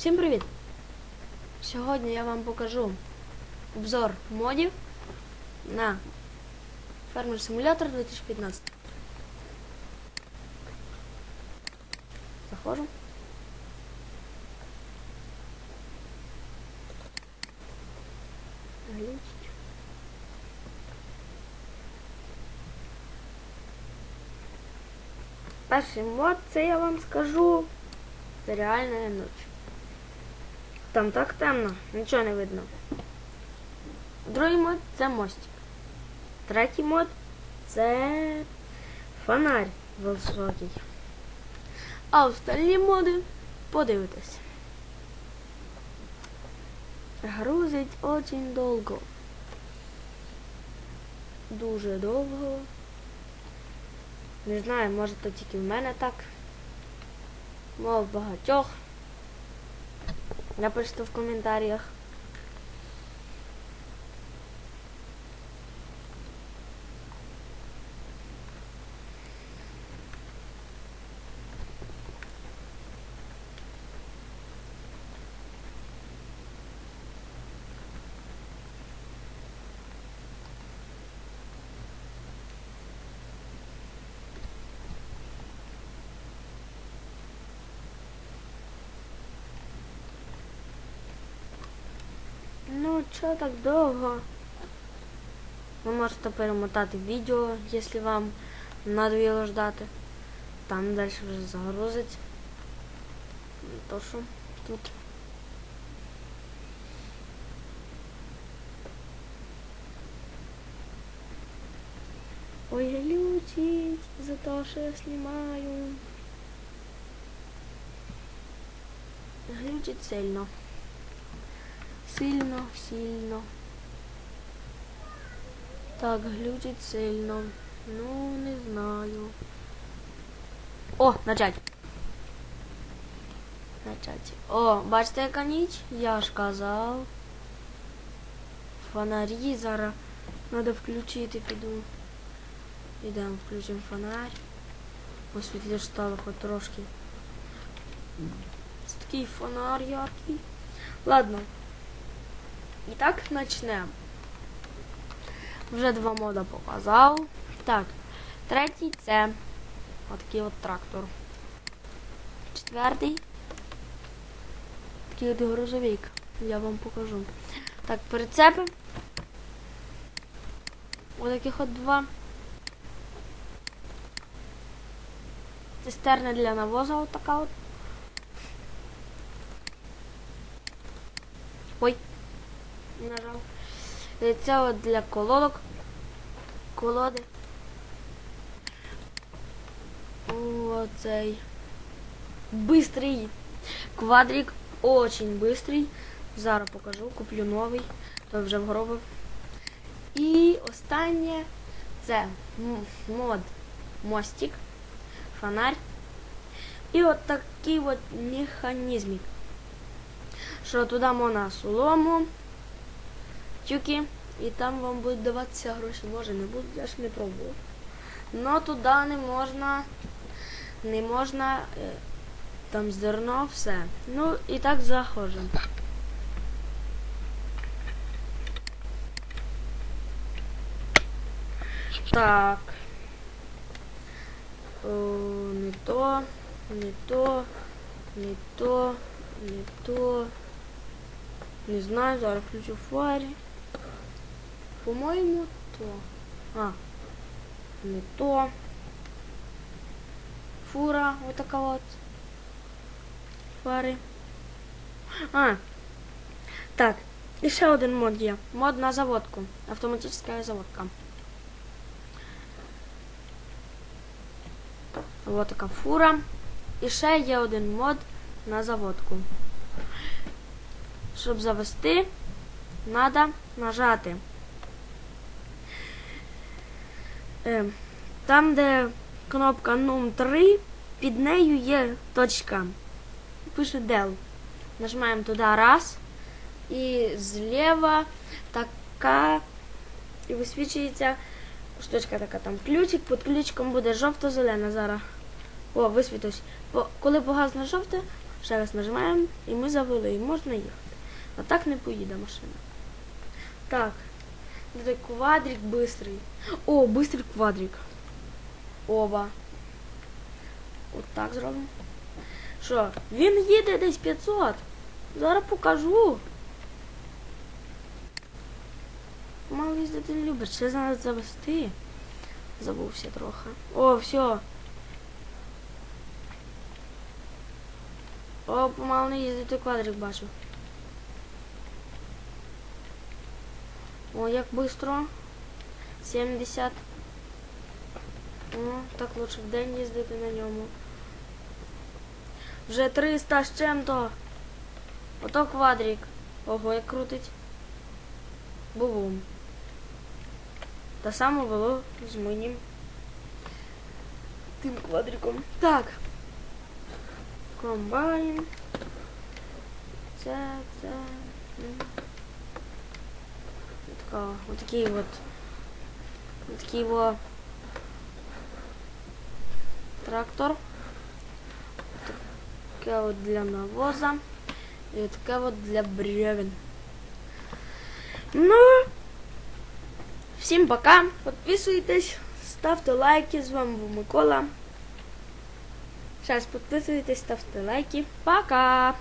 Всім привіт! Сьогодні я вам покажу обзор модів на Farmer Simulator 2015. Заходжу. Перший мод, це я вам скажу. Це реальна ніч. Там так темно, нічого не видно. Другий мод це мостик. Третій мод це фонарь високий. А остальні моди подивитесь. Грузить очень довго. Дуже довго. Не знаю, може то тільки в мене так. Мов багатьох. Напишіть в коментарях. Ну, чого так довго? Ви можете перемотати відео, якщо вам надоело ждати. Там далі вже загрузить. То що тут. Ой, глючить за те, що я знімаю. Глючить сильно. Сильно, сильно. Так, глючить сильно. Ну, не знаю. О, начать. Начать. О, бачите, яка ніч? Я ж казав. Фонарі зараз. Надо включити, піду. Ідемо, включимо фонарь. Посвітліше стало хоч трошки. Ось такий фонар яркий. Ладно. І так почнемо. Вже два мода показав. Так, третій це отакий от трактор. Четвертий. Такий от грузовик. Я вам покажу. Так, прицепи. Отаких от два. Цистерна для навоза от така от. Ой нажав. Е, Це от для колодок. Колоди. Оцей. Бистрий квадрик. Очень бистрий. Зараз покажу, куплю новий. То вже вгробив. І останнє це мод мостик, фонарь. І от такий от механізмик. Що туди можна солому, тюки, і там вам будуть даватися гроші. Може не будуть, я ж не пробував. Но туди не можна, не можна е, там зерно, все. Ну і так заходимо. Так. О, не то, не то, не то, не то. Не знаю, зараз включу фарі. По-моєму, то. А, не то. Фура, отака от. Фари. А. Так, і ще один мод є. Мод на заводку. Автоматична заводка. Вот така фура. І ще є один мод на заводку. Щоб завести, треба нажати. Там, де кнопка NUM 3, під нею є точка. Пише Dell. Нажимаємо туди раз. І зліва така і висвічується штучка така там ключик, під ключиком буде жовто-зелена зараз. О, висвітусь. Коли погасне жовте, Ще раз нажимаємо і ми завели, і можна їхати. А так не поїде машина. Так. Це квадрик бистрий. О, бистрий квадрик. Оба. От так зробимо. Що? Він їде десь 500. Зараз покажу. Мало їздити не любиш. Ще треба завести. Забувся трохи. О, все. О, помало не їздити квадрик бачу. О, як быстро. 70. О, так лучше в день їздити на ньому. Вже 300 з чим-то. Ото квадрик. Ого, як крутить. Бувум. Та саме було з моїм тим квадриком. Так. Комбайн. Це, це. М. Така, отакий от. Отакий во трактор. Таке от для навоза. І таке от для бревен. Ну, всім пока. Підписуйтесь, ставте лайки. З вами був Микола. Зараз підписуйтесь, ставте лайки. Пока!